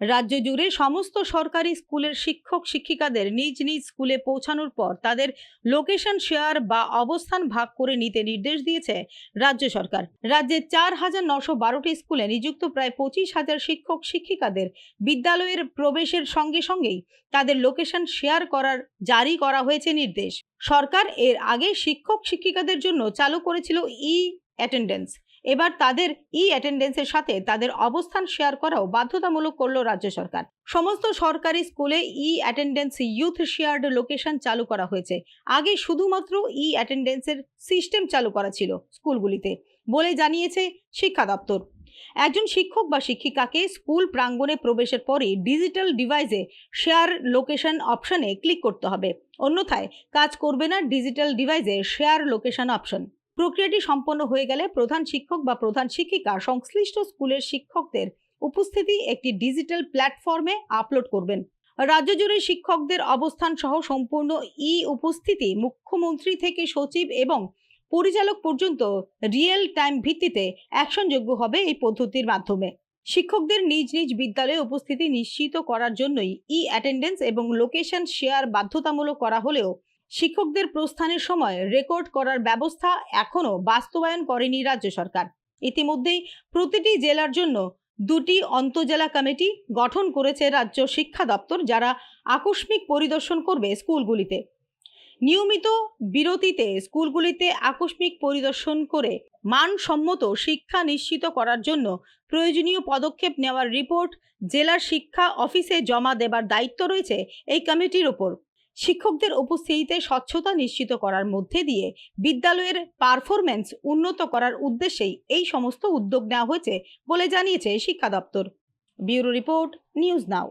রাজ্য জুড়ে সমস্ত সরকারি স্কুলের শিক্ষক শিক্ষিকাদের নিজ নিজ স্কুলে পৌঁছানোর পর তাদের লোকেশন শেয়ার বা অবস্থান ভাগ করে নিতে নির্দেশ দিয়েছে রাজ্য সরকার। রাজ্যের চার হাজার নশো বারোটি স্কুলে নিযুক্ত প্রায় পঁচিশ হাজার শিক্ষক শিক্ষিকাদের বিদ্যালয়ের প্রবেশের সঙ্গে সঙ্গেই তাদের লোকেশন শেয়ার করার জারি করা হয়েছে নির্দেশ। সরকার এর আগে শিক্ষক শিক্ষিকাদের জন্য চালু করেছিল ই অ্যাটেন্ডেন্স এবার তাদের ই অ্যাটেন্ডেন্সের সাথে তাদের অবস্থান শেয়ার করাও বাধ্যতামূলক করল রাজ্য সরকার। সমস্ত সরকারি স্কুলে e attendance with shared location চালু করা হয়েছে। আগে শুধুমাত্র ই অ্যাটেন্ডেন্সের সিস্টেম চালু করা ছিল স্কুলগুলিতে, বলে জানিয়েছে শিক্ষা দপ্তর। একজন শিক্ষক বা শিক্ষিকাকে স্কুল প্রাঙ্গণে প্রবেশের পরে ডিজিটাল ডিভাইসে শেয়ার লোকেশন অপশনে ক্লিক করতে হবে। অন্যথায় কাজ করবে না ডিজিটাল ডিভাইসে শেয়ার লোকেশন অপশন প্রক্রিয়াটি সম্পন্ন হয়ে গেলে প্রধান শিক্ষক বা প্রধান শিক্ষিকা সংশ্লিষ্ট স্কুলের শিক্ষকদের উপস্থিতি একটি ডিজিটাল প্ল্যাটফর্মে আপলোড করবেন। রাজ্য জুড়ে শিক্ষকদের অবস্থান সহ সম্পূর্ণ ই উপস্থিতি মুখ্যমন্ত্রী থেকে সচিব এবং পরিচালক পর্যন্ত রিয়েল টাইম ভিত্তিতে অ্যাকশনযোগ্য হবে এই পদ্ধতির মাধ্যমে। শিক্ষকদের নিজ নিজ বিদ্যালয়ে উপস্থিতি নিশ্চিত করার জন্যই ই অ্যাটেন্ডেন্স এবং লোকেশন শেয়ার বাধ্যতামূলক করা হলেও শিক্ষকদের প্রস্থানের সময় রেকর্ড করার ব্যবস্থা এখনও বাস্তবায়ন করেনি রাজ্য সরকার। ইতিমধ্যেই প্রতিটি জেলার জন্য দুটি অন্তজেলা কমিটি গঠন করেছে রাজ্য শিক্ষা দপ্তর, যারা আকস্মিক পরিদর্শন করবে স্কুলগুলিতে। নিয়মিত বিরতিতে স্কুলগুলিতে আকস্মিক পরিদর্শন করে মানসম্মত শিক্ষা নিশ্চিত করার জন্য প্রয়োজনীয় পদক্ষেপ নেওয়ার রিপোর্ট জেলার শিক্ষা অফিসে জমা দেবার দায়িত্ব রয়েছে এই কমিটির ওপর। শিক্ষকদের উপস্থিতিতে স্বচ্ছতা নিশ্চিত করার মধ্যে দিয়ে বিদ্যালয়ের পারফরম্যান্স উন্নত করার উদ্দেশ্যেই এই সমস্ত উদ্যোগ নেওয়া হয়েছে বলে জানিয়েছে শিক্ষা দপ্তর। Bureau report, news now.